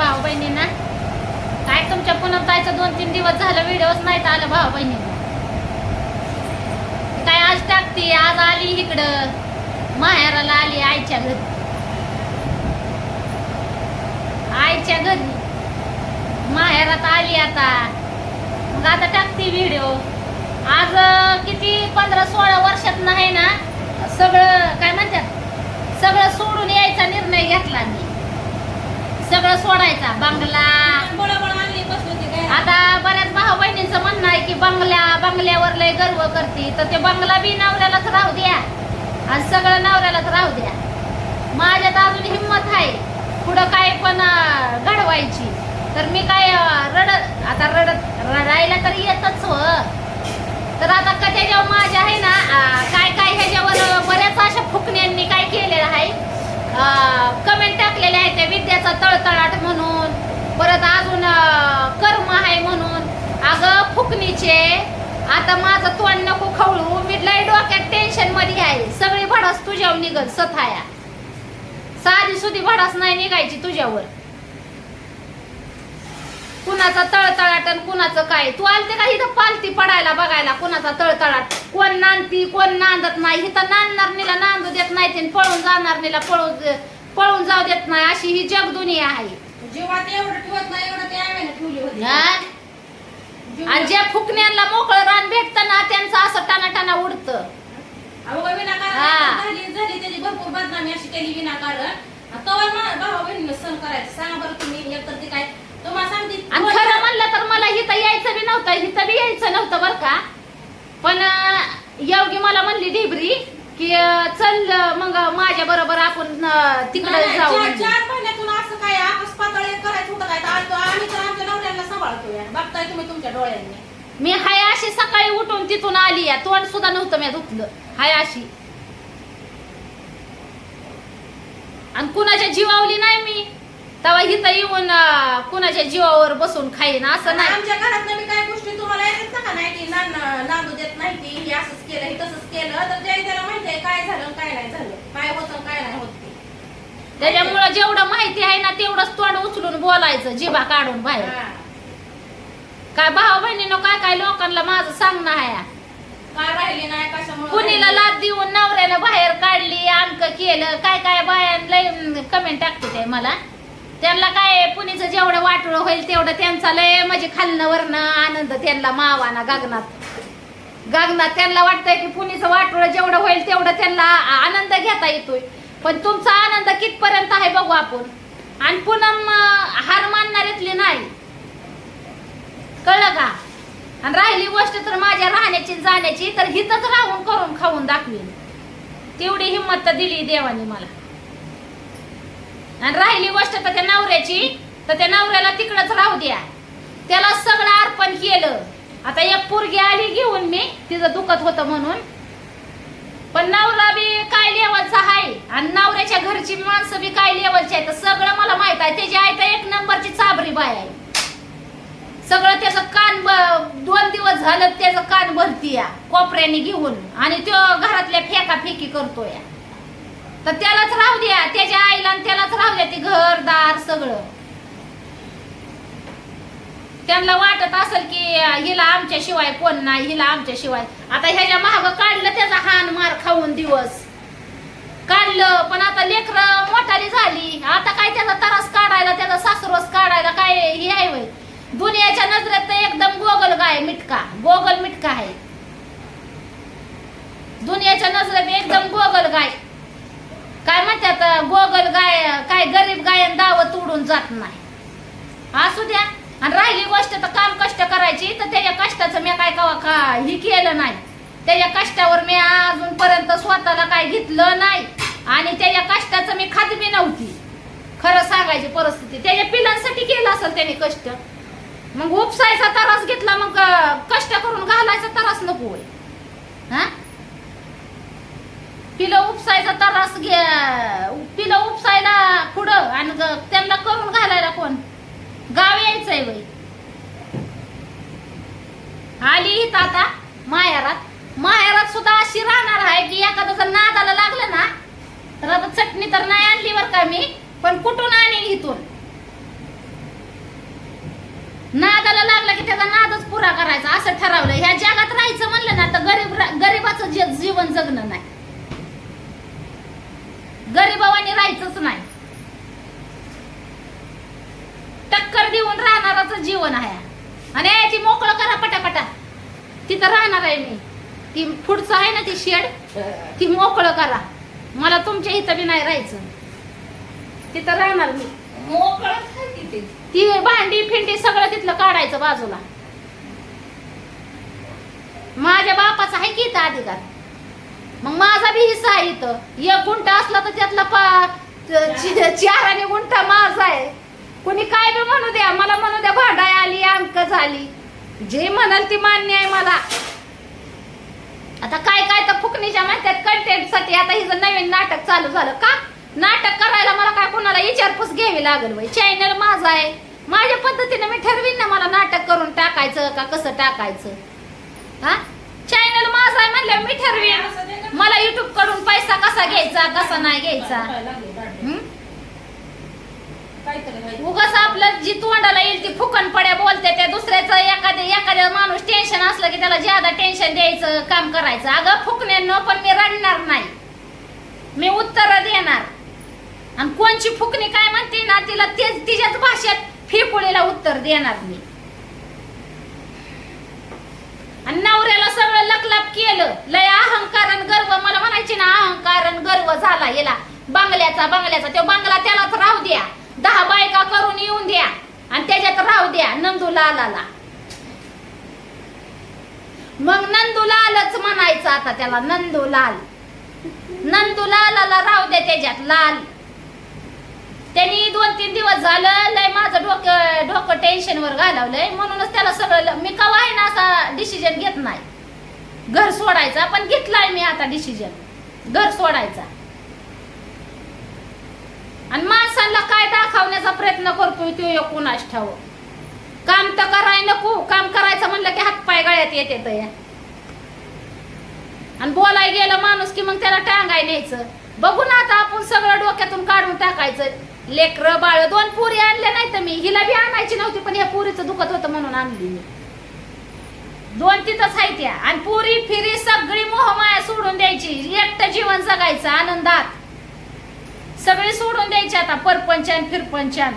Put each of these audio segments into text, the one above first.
भाऊ बहिणींना. काय तुमच्या पुन्हा ताईचं दोन तीन दिवस झालं व्हिडिओच नाही आलं भाऊ बहिणींना. काय आज टाकते आज आली इकडं. माहेराला आली आईच्या घरी. आईच्या घरी. माहेरात आली आता. मग आता टाकते व्हिडिओ आज किती पंधरा सोळा वर्षात नाही ना सगळं काय म्हणतात? सगळं सोडून यायचा निर्णय घेतला मी. सगळं सोडायचा बंगला. आता बऱ्याच भाऊ बहिणींचं म्हणणं आहे की बंगल्या बंगल्यावर लय गर्व करते. तर ते बंगला बी नवऱ्यालाच राहू द्या. आणि सगळं नवऱ्यालाच राहू द्या. माझ्यात अजून हिंमत आहे. पुढं काय पण घडवायची. तर मी काय रडत आता रडत रडायला तर येतच हो. तर आता का त्याच्यावर माझ्या आहे ना काय काय ह्याच्यावर बऱ्याच अशा फुकण्यांनी काय केलेलं आहे? कमेंट टाकलेले आहेत विद्याचा तळतळाट म्हणून. परत अजून कर्म आहे म्हणून. अगं फुकणीचे आता माझं तोंड नको खवळू. मी लय डोक्यात टेन्शनमध्ये आहे. सगळी भडास तुझ्यावर निघल सथाया. साधी सुधी भडास नाही निघायची तुझ्यावर. कुणाचा तळतळाट आणि कुणाचं काय? तू आलते का इथं पालती पडायला बघायला? कुणाचा तळतळाट? कोण नांदती कोण नांदत नाही. इथं नांदणार निला नांदू देत नाही आणि पळून जाणार निला पळून पळून जाऊ देत नाही. अशी ही जग दुनिया आहे जीवात एवढं ठेवत नाही एवढं ते ठेवली होती? आणि ज्या फुकण्यांना मोकळं रान भेटतं ना त्यांचं असं टाना टाना उडतं भरपूर बदनामी अशी केली विनाकारण. तवर मला भावा बहिणीला सहन करायचं. सांगा बरं तुम्ही एकतर ते काय आणि खरं म्हणलं तर मला इथं यायचं बी नव्हतं इथं बी यायचं नव्हतं बरं का. पण योगी मला म्हणली ढिबरी की चल मग माझ्या बरोबर आपण तिकडे जाऊ चार महिन्यातून असं काय आपस पातळ करायचं होतं काय? तर आलतो आम्ही तर आमच्या नवऱ्याला सांभाळतो या बघताय तुम्ही तुमच्या डोळ्यांनी. मी हाय अशी सकाळी उठून तिथून आली या तोंड सुद्धा नव्हतं मी धुतलं. हाय अशी. आणि कुणाच्या जीवावली नाही मी. तेव्हा इथं येऊन कुणाच्या जीवावर बसून खाईन असं नाही. आमच्या घरात मी काय गोष्टी तुम्हाला येतात का? नाही की नांदू देत नाही हे असंच केलं हे तसंच केलं. तर जे त्याला माहिती आहे काय झालं काय नाही झालं. काय होतं काय नाही होत. त्याच्यामुळं जेवढं माहिती आहे ना तेवढंच तोंड उचलून बोलायचं जिभा काढून बाहेर. काय भाऊ बहिणीनं काय काय लोकांना माझं सांगणं आहे? काय राहिले नाही कशामुळे कुणीला लाद देऊन नवऱ्यानं बाहेर काढली अंक केलं काय काय बायान लय कमेंट टाकते ते मला. त्यांना काय पुणीचं जेवढं वाटोळं होईल तेवढं त्यांचा लय म्हणजे खालनं वरनं आनंद त्यांना मावाना गगनात. गगनात त्यांना वाटतंय की पुणीचं वाटोळं जेवढं होईल तेवढं त्यांना आनंद घेता येतोय. पण तुमचा आनंद कितपर्यंत आहे बघू आपण. आणि पुनम हार हार मानणाऱ्यातली नाही. कळलं का? आणि राहिली गोष्ट तर माझ्या राहण्याची जाण्याची तर हिथच राहून करून खाऊन दाखवीन. तेवढी हिंमत तर दिली देवाने मला. आणि राहिली गोष्ट तर त्या नवऱ्याची तर त्या नवऱ्याला तिकडच राहू द्या. त्याला सगळं अर्पण केलं. आता एक पोरगी आली घेऊन मी तिचं दुखत होतं म्हणून. पण नवरा बी काय लेवलचा आहे आणि नवऱ्याच्या घरची माणसं बी काय लेवलची आहे तर सगळं मला माहीत आहे. त्याची आई तर एक नंबरची चाबरी बाय आहे. सगळं त्याचं कान ब- दोन दिवस झालं त्याचं कान भरती या कोपऱ्याने घेऊन. आणि तो घरातल्या फेका फेकी करतोय. तर त्यालाच राहू द्या त्याच्या आईला आणि त्यालाच राहू द्या ती घरदार सगळं. त्यांना वाटत असेल की हिला आमच्या शिवाय कोण नाही हिला आमच्या शिवाय. आता ह्याच्या महाग काढलं त्याचा हान मार खाऊन दिवस. काढलं पण आता लेकर मोठाली झाली. आता काय त्याचा तरास काढायला त्याचा सासरोस काढायला काय हे आहे वय दुनियाच्या नजरेत तर एकदम गोगल गाय मिटका गोगल मिटका आहे. दुनियाच्या नजरेत एकदम गोगल गाय. काय म्हणतात गोगल गाय काय गरीब गायन दावत उडून जात नाही. असू द्या. आणि राहिली गोष्ट तर काम कष्ट करायची तर त्याच्या कष्टाचं मी काय कवा का ही केलं नाही. त्याच्या कष्टावर मी अजूनपर्यंत स्वतःला काय घेतलं नाही. आणि त्याच्या कष्टाचं मी खात बी नव्हती. खरं सांगायची परिस्थिती. त्याच्या पिलांसाठी केलं असेल त्याने कष्ट. मग उपसायचा त्रास घेतला मग कष्ट करून घालायचा त्रास नको होय. हा? उपसायचा तरास घे. तिला उपसायला पुढं आणि त्यांना करून घालायला कोण? गाव यायचंय बाई आली इथं आता माहेरात. माहेरात सुद्धा अशी राहणार आहे की एखाद्याचा नादाला लागलं ना तर आता चटणी तर नाही आणली बर का मी पण कुठून आणेल इथून? नादाला लागला की त्याचा नादच पुरा करायचा असं ठरवलं ह्या जगात राहायचं म्हणलं ना तर गरीब गरीबाचं जीवन जगणं नाही. गरीबावानी राहायचंच नाही. टक्कर देऊन राहणाराच जीवन आहे. आणि ती मोकळं करा पटापटा. तिथं राहणार आहे मी. ती पुढचं आहे ना ती शेड ती मोकळं करा. मला तुमच्या इथं बी नाही राहायचं. तिथं राहणार मी. मोकळं ती भांडी फिंडी सगळं तिथलं काढायचं बाजूला. माझ्या बापाचा आहे की इथं अधिकार? मग माझा बी हिस्सा आहे इथं. एक गुंठा असला तर त्यातला पा चार आणि गुंठा माझा आहे. कोणी काय बी म्हणू द्या मला म्हणू द्या भांडाय आली अंक झाली. जे म्हणाल ती मान्य आहे मला. आता काय काय तर फुकणीच्या म्हणतात कंटेंटसाठी आता हिचं नवीन नाटक चालू झालं का? नाटक करायला मला काय कोणाला विचारपूस घ्यावी लागल बाई? चॅनल माझा आहे. माझ्या पद्धतीने मी ठरवीन ना मला नाटक करून टाकायचं का कसं टाकायचं. हा? चॅनल माझा आहे म्हणल्यावर मी ठरवीन. मला युट्यूबकडून पैसा कसा घ्यायचा कसा नाही घ्यायचा? उगाच आपलं जी तोंडाला येईल ती फुकण पड्या बोलते त्या दुसऱ्याचं एखाद्या एखाद्या माणूस टेन्शन असलं की त्याला ज्यादा टेन्शन द्यायचं काम करायचं. अगं फुकण्यानं पण मी रडणार नाही. मी उत्तर देणार. आणि कोणची फुकणी काय म्हणते ना तिला तेच तिच्याच भाषेत फेकुळीला उत्तर देणार मी. आणि नवऱ्याला सगळं लकलाप केलं. लय अहंकारण गर्व. मला म्हणायची ना अहंकारण गर्व झाला याला बांगल्याचा बांगल्याचा. तो बांगला त्यालाच राहू द्या. दहा बायका करून येऊन द्या. आणि त्याच्यात राहू द्या नंदू लालाला. मग नंदू लालच म्हणायचं आता त्याला नंदू लाल. नंदू लालाला राहू द्या त्याच्यात लाल. त्यांनी दोन तीन दिवस झालं डोकं डोकं टेन्शन वर घालवलंय. म्हणूनच त्याला सगळं मी कवा आहे ना असा डिसिजन घेत नाही. घर सोडायचा पण घेतलाय मी आता डिसिजन घर सोडायचा. आणि माणसांना काय दाखवण्याचा प्रयत्न करतोय तो एक कुणास ठाव काम तर कराय नको काम करायचं म्हणलं की हातपाय गळ्यात येते तर या आणि बोलाय गेलं माणूस की मग त्याला टांगाय न्यायचं. बघू ना आता आपण सगळं डोक्यातून काढून टाकायचं. लेकर बाळ दोन पुरी आणल्या नाही तर मी. हिला बी आणायची नव्हती पण या पुरीचं दुखत होतं म्हणून आणली मी. दोन तिथंच आहे त्या आणि पुरी फिरी सगळी मोहमाया सोडून द्यायची. एकटं जीवन जगायचं आनंदात. सगळी सोडून द्यायची आता परपंचान फिरपंचान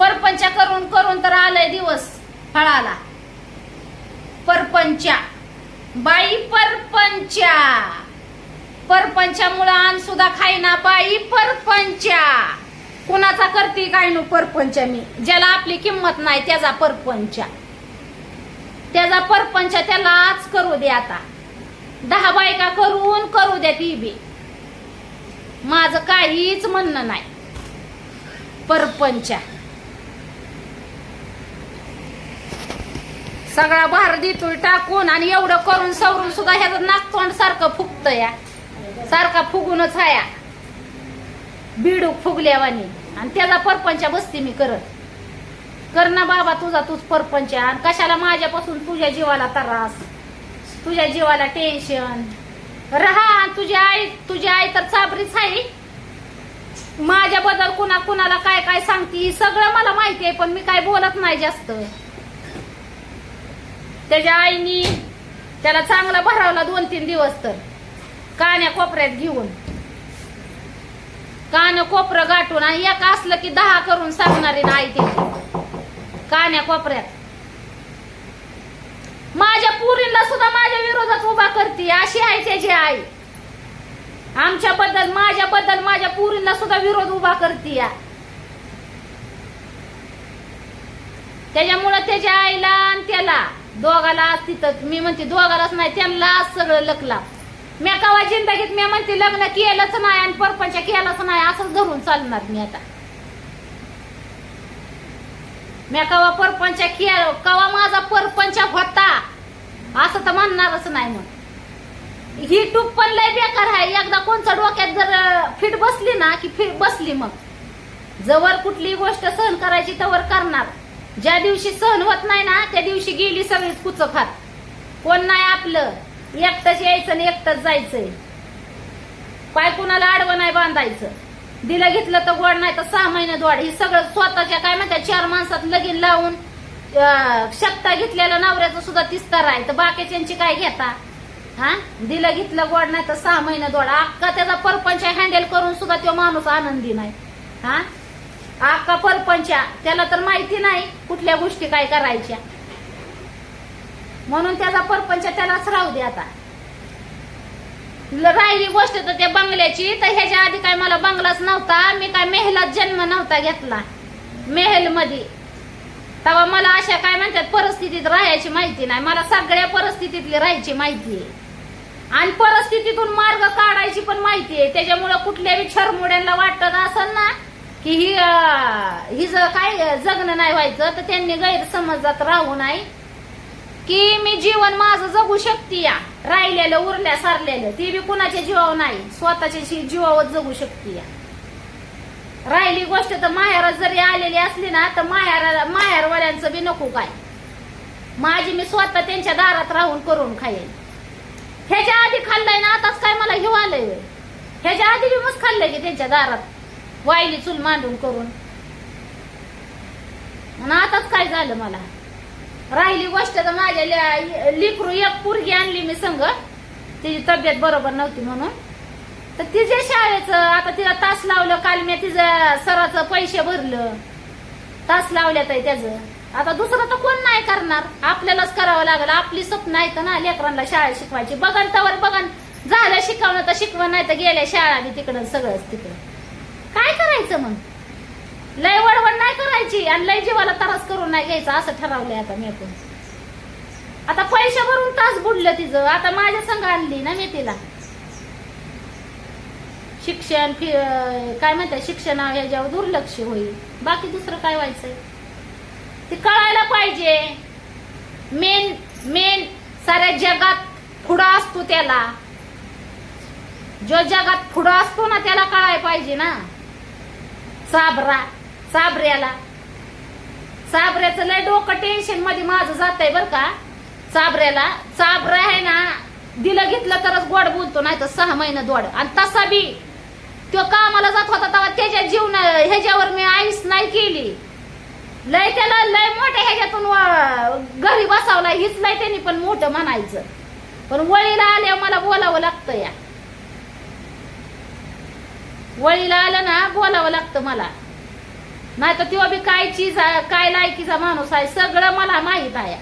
परपंचा करून करून तर आलंय दिवस फळाला. परपंचा. बाई परपंचा. परपंचामुळं आण सुद्धा खाईना बाई परपंचा. कुणाचा करते काय नो परपंच मी? ज्याला आपली किंमत नाही त्याचा परपंचा. त्याचा परपंच त्याला आज करू दे आता. दहा बायका करून करू द्या ती बी. माझं काहीच म्हणणं नाही. परपंचा. सगळा भार देतोय टाकून आणि एवढं करून सवरून सुद्धा ह्याचं नाकतोंड सारखं फुगत या. सारखा फुगूनच हाया. बिडूक फुगल्यावानी. आणि त्याचा परपंच बसते मी करत. कर ना बाबा तुझा तूच परपंच आणि कशाला माझ्यापासून तुझ्या जीवाला त्रास? तुझ्या जीवाला टेन्शन राहा तुझी आई तुझी आई तर चाबरीच आहे. माझ्याबद्दल कुणा कुणाला काय काय सांगते सगळं मला माहिती आहे पण मी काय बोलत नाही जास्त. त्याच्या आईनी त्याला चांगला भरावला दोन तीन दिवस तर. कान्या कोपऱ्यात घेऊन. कान कोपरं गाठून आणि एक असलं की दहा करून सांगणारी ना आई त्याची. कान्या कोपऱ्यात. माझ्या पुरीला सुद्धा माझ्या विरोधात उभा करते. अशी आहे त्याची आई. आमच्या बद्दल माझ्या बद्दल माझ्या पुरीला सुद्धा विरोध उभा करते या. त्याच्यामुळं त्याच्या आईला आणि त्याला दोघाला तिथं मी म्हणते दोघालाच नाही त्यांना सगळं लकला मी कवा जिंदगीत मी म्हणते लग्न केलंच नाही आणि परपंच केलंच नाही असंच धरून चालणार मी आता. मी कवा परपंच केल कवा माझा परपंच होता असं तर म्हणणारच नाही मग. ही टूप पण लय बेकार आहे. एकदा कोणच्या डोक्यात जर फिट बसली ना की फिट बसली मग. जवळ कुठली गोष्ट सहन करायची तवर करणार. ज्या दिवशी सहन होत नाही ना त्या दिवशी गेली सगळीच कुच खात. कोण नाही आपलं. एकटंच यायचं आणि एकटंच जायचंय. पाय कुणाला आडवं नाही बांधायचं. दिलं घेतलं तर गोड नाही तर सहा महिने दोड. ही सगळं स्वतःच्या काय म्हणतात चार माणसात लगीन लावून शकता घेतलेल्या नवऱ्याचं सुद्धा तिस्तर आहे तर बाकीच्यांची काय घेता? हा? दिलं घेतलं गोड नाही तर सहा महिने दोड. अख्खा त्याचा परपंच हँडल करून सुद्धा तो माणूस आनंदी नाही. हा? अख्खा परपंच. त्याला तर माहिती नाही कुठल्या गोष्टी काय करायच्या. म्हणून त्याचा परपंच त्यालाच राहू दे आता. राहिली गोष्ट तर त्या बंगल्याची तर ह्याच्या आधी काय मला बंगलाच नव्हता मी काय मेहलात जन्म नव्हता घेतला. मेहलमध्ये तेव्हा मला अशा काय म्हणतात परिस्थितीत राहायची माहिती नाही. मला सगळ्या परिस्थितीतली राहायची माहिती आहे. आणि परिस्थितीतून मार्ग काढायची पण माहिती आहे. त्याच्यामुळं कुठल्याही छरमुड्यांना वाटत असेल ना की ही हिज हिचं काय जगणं नाही व्हायचं तर त्यांनी गैरसमजात राहू नाही. की मी जीवन माझं जगू शकते या. राहिलेलं उरल्या सारलेलं ती बी कुणाच्या जीवावर नाही. स्वतःच्या जी- जीवावर जगू शकते या. राहिली गोष्ट तर माहेरात जरी आलेली असली ना तर माहेर माहेरवाल्यांचं बी नको काय. माझी मी स्वतः त्यांच्या दारात राहून करून खाईन. ह्याच्या आधी खाल्लंय ना आताच काय मला घेऊ आलंय ह्याच्या आधी बी मस्त खाल्लंय की त्यांच्या दारात. वायली चूल मांडून करून. आताच काय झालं मला? राहिली गोष्ट तर माझ्या लिकरू एक पुरगी आणली मी संग. तिची तब्येत बरोबर नव्हती म्हणून. तर तिच्या शाळेचं आता तिला तास लावलं काल मी तिचं सराचं पैसे भरलं. तास लावल्यात आहे त्याचं. आता दुसरं तर कोण नाही करणार. आपल्यालाच करावं लागेल. आपली स्वप्न आहेत ना लेकरांना शाळा शिकवायची. बघन तवर बघन. झालं शिकवणं तर शिकवण नाही तर गेल्या शाळा तिकडं सगळंच तिकडं. काय करायचं मग? लय वडवड नाही करायची आणि लय जीवाला त्रास करून नाही घ्यायचा असं ठरवलंय आता मी आपण आता पैसे भरून तास बुडलं तिचं. आता माझ्या संघ आणली ना मी तिला. शिक्षण फी काय म्हणतात शिक्षण ह्याच्यावर दुर्लक्ष होईल. बाकी दुसरं काय व्हायचंय? ते कळायला पाहिजे. मेन मेन साऱ्या जगात पुढं असतो त्याला. जो जगात पुढं असतो ना त्याला कळायला पाहिजे ना. साबरा. चाबऱ्याला साबऱ्याचं लय डोकं टेन्शनमध्ये माझं जात आहे बर का. चाबऱ्याला चाबरा आहे ना दिलं घेतलं तरच गोड बोलतो नाही तर सहा महिने दोड. आणि तसा बी तो कामाला जात होता तेव्हा त्याच्या जीवन ह्याच्यावर मी आईस नाही केली. लय त्याला लय मोठ्या ह्याच्यातून घरी बसावला हीच लय त्यांनी पण मोठं म्हणायचं. पण वळीला आल्यावर मला बोलावं लागतं या. वळीला आलं ना बोलावं लागतं मला. नाही तर तेव्हा बी काय चीज काय लायकीचा माणूस आहे सगळं मला माहीत आहे.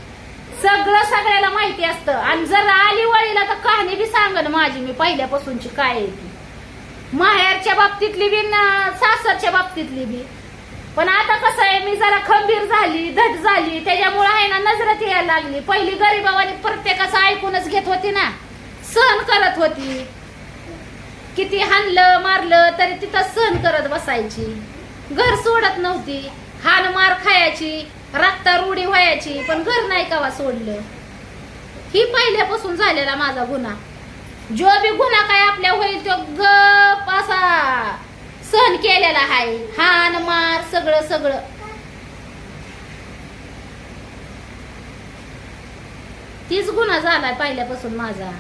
सगळं सगळ्याला माहिती असतं. आणि जर आली वळीला तर कहाणी बी सांगन माझी मी पहिल्यापासूनची काय आहे ती. माहेरच्या बाबतीतली बी ना सासरच्या बाबतीतली बी. पण आता कसं आहे मी जरा खंबीर झाली धट झाली त्याच्यामुळे आहे ना नजरात यायला लागली. पहिली गरीबावानी प्रत्येकाचं ऐकूनच घेत होती ना. सहन करत होती. किती हाणलं मारलं तरी तिथं सहन करत बसायची. घर सोडत नव्हती. हान मार खायची रक्ता रुढी व्हायची पण घर नाही कवा सोडलं. ही पहिल्यापासून झालेला माझा गुन्हा. जो बी गुन्हा काय आपल्या होईल तो गप असा सहन केलेला आहे. हान मार सगळं सगळं. तीच गुन्हा झालाय पहिल्यापासून माझा.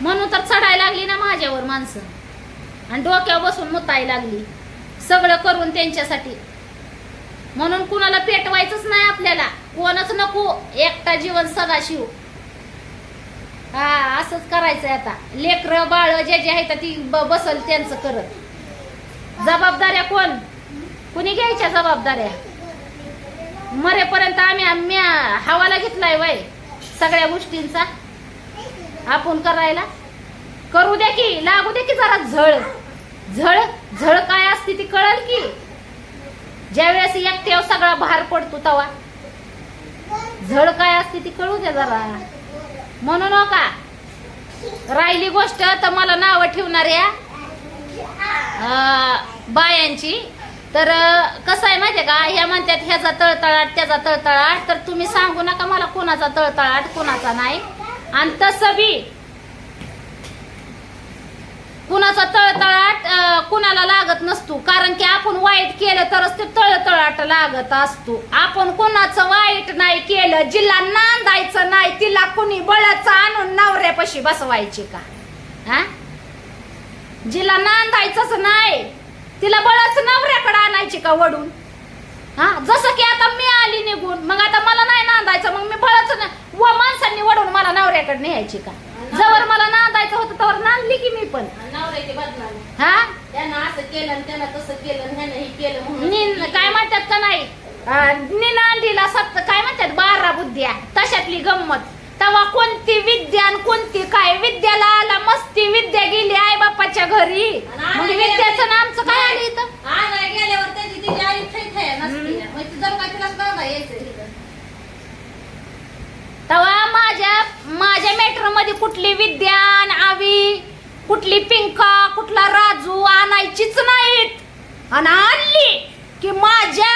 म्हणून तर चढायला लागली ना माझ्यावर माणसं. आणि डोक्यावर बसून मुतायला लागली. सगळं करून त्यांच्यासाठी. म्हणून कुणाला पेटवायचंच नाही आपल्याला. कोणच नको एकटा जीवन सदाशिव. हा असंच करायचंय आता. लेकर बाळ जे जे आहेत ती ब- बसल त्यांचं करत. जबाबदाऱ्या कोण? कुणी घ्यायच्या जबाबदाऱ्या? मरेपर्यंत आम्ही आम्ही हवाला घेतलाय वय सगळ्या गोष्टींचा. आपण करायला? करू द्या की लागू द्या की जरा झळ. झळ झळ काय असते ती कळल की? ज्यावेळेस एकट्यावर सगळा भार पडतो तवा. झळ काय असते ती कळू द्या जरा. म्हणू नका. राहिली गोष्ट तर मला नावं ठेवणाऱ्या या. बायांची. तर कसं आहे माहितीये का? ह्या म्हणतात ह्याचा तळतळाट त्याचा तळतळाट. तर तुम्ही सांगू नका मला कोणाचा तळतळाट कोणाचा नाही. आणि तसं बी कुणाचा तळतळाट कुणाला लागत नसतो. कारण की आपण वाईट केलं तरच ते तळतळाट लागत असतो. आपण कुणाचं वाईट नाही केलं जिला नांदायचं नाही तिला कुणी बळाचं आणून नवऱ्यापाशी बसवायची का? हा जिला नांदायचंच नाही तिला बळाचं नवऱ्याकडे आणायची का वडून? हा जसं की आता मी आली निघून मग आता मला नाही नांदायचं मग मी बळच ना व माणसांनी वडून मला नवऱ्याकडे न्यायची का? जवळ मला नांदायचं होतं तर नांदली की मी पण. आणि नवऱ्याची बदनामी. हा? त्यांना असं केलं आणि त्यांना तसं केलं आणि ह्यानं हे केलं म्हणून. निन काय म्हणतात का नाही? निनांदीला सत्त काय म्हणतात? बारा बुद्ध्या तशातली गंमत. तेव्हा कोणती विद्या आणि कोणती काय? विद्याला आला मस्ती विद्या गेली आई बापाच्या घरी मग विद्याचं नामचं काय आलं इथं? आणायला गेल्यावर त्याची तिची आई थै थै नसते मग ती जर काय तिला बघा यायचं इथं. तेव्हा माझ्या माझ्या मेट्रोमध्ये कुठली विद्या आणि आवी कुठली पिंका कुठला राजू आणायचीच नाहीत. आणि आणली की माझ्या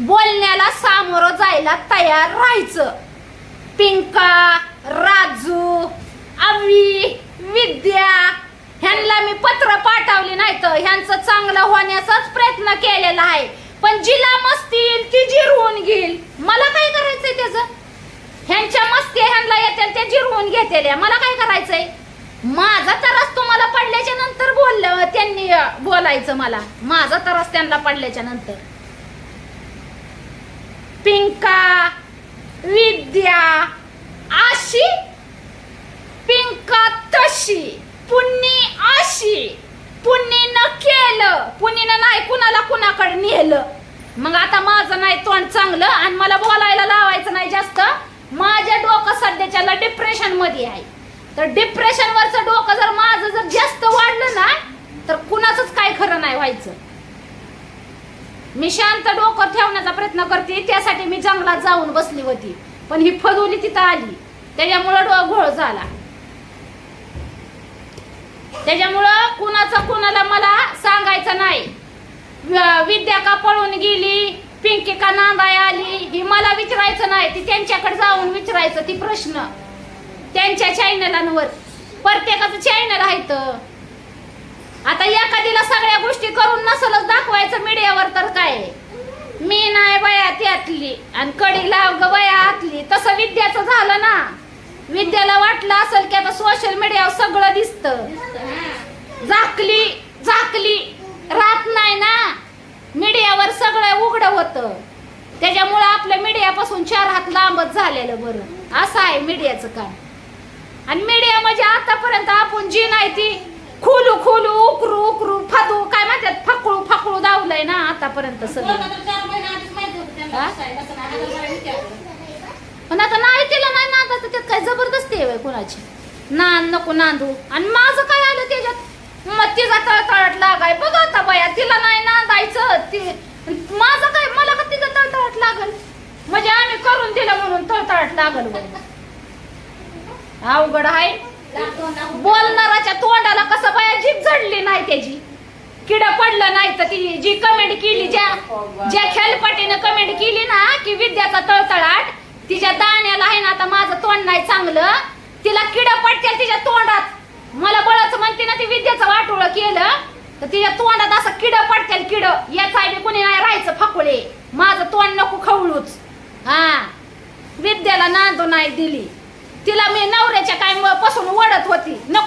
बोलण्याला सामोरं जायला तयार राहायचं. पिंका राजू आवी विद्या ह्यांना मी पत्र पाठवले नाही तर ह्यांचं चांगलं होण्याचाच प्रयत्न केलेला आहे. पण जिला मस्ती येईल ती जिरवून घेईल. मला काय करायचंय त्याचं? ह्यांच्या मस्ती ह्यांना येतील ते जिरवून घेतेल्या. मला काय करायचंय? माझा त्रास तुम्हाला पडल्याच्या नंतर बोललं त्यांनी बोलायचं मला. माझा त्रास त्यांना पडल्याच्या नंतर. पिंका विद्या अशी पिंका तशी पुण्य अशी पुण्यनं केलं पुण्यनं नाही कुणाला कुणाकडे नेलं. मग आता माझं नाही तोंड चांगलं आणि मला बोलायला लावायचं नाही जास्त. माझ्या डोकं सध्याच्याला डिप्रेशनमध्ये आहे. तर डिप्रेशन वरचं डोकं जर माझं जर जास्त वाढलं ना तर कुणाचंच काय खरं नाही व्हायचं. मी शांत डोकं ठेवण्याचा प्रयत्न करते त्यासाठी मी जंगलात जाऊन बसली होती. पण ही फदोली तिथं आली. त्याच्यामुळं डो घोळ झाला. त्याच्यामुळं कुणाचं कुणाला मला सांगायचं नाही. विद्या का पळून गेली? पिंकी का नांदाय आली. ही मला विचारायचं नाही ती त्यांच्याकडे जाऊन विचारायचं ती प्रश्न. त्यांच्या चॅनलांवर प्रत्येकाचं चॅनल आहे तर आता एखादीला सगळ्या गोष्टी करून नसलच दाखवायचं मीडियावर तर काय? मी नाही बया त्यातली. आणि कडी लाव ग बया आतली. तसं विद्याचं झालं ना. विद्याला वाटलं असेल की आता सोशल मीडियावर सगळं दिसतं. झाकली झाकली. राहत नाही ना. मीडियावर सगळं उघड होत. त्याच्यामुळं आपल्या मीडियापासून चार हात लांबच झालेलं बरं. असं आहे मीडियाचं काम. आणि मीडिया म्हणजे आतापर्यंत आपण जी नाही ती खोलू खोलू उकरू उकरू फादू काय म्हणतात? फकळू फकळू दावलंय ना आतापर्यंत सगळं. हा? पण आता नाही तिला नाही नांदायचं त्यात काय जबरदस्ती आहे कुणाची? नांद नको नांदू. आणि माझं काय आलं त्याच्यात? मग तिचा तळतळाट लागाय. बघ आता बाया तिला नाही नांदायचं ती माझं काय? मला का तिचं तळतळाट लागल? म्हणजे आम्ही करून दिलं म्हणून तळतळाट लागल बघ अवघड आहे. बोलणाराच्या तोंडाला कसं बाया जीभ जडली नाही त्याची? किड पडलं नाही तर ती जी कमेंट केली ज्या ज्या खेळपाटीनं कमेंट केली ना की विद्याचा तळतळाट तिच्या दाण्याला आहे ना आता माझं तोंड नाही चांगलं. तिला किड पडते तिच्या तोंडात. मला बळाचं म्हणते ना ती विद्याचं वाटोळ केलं तर तिच्या तोंडात असं किड पडतील किड. याचा बी कुणी नाही राहायचं फाकुळे. माझं तोंड नको खवळूच. हा. विद्याला नांदू नाही दिली. तिला मी नवऱ्याच्या काय पासून वडत होती. नको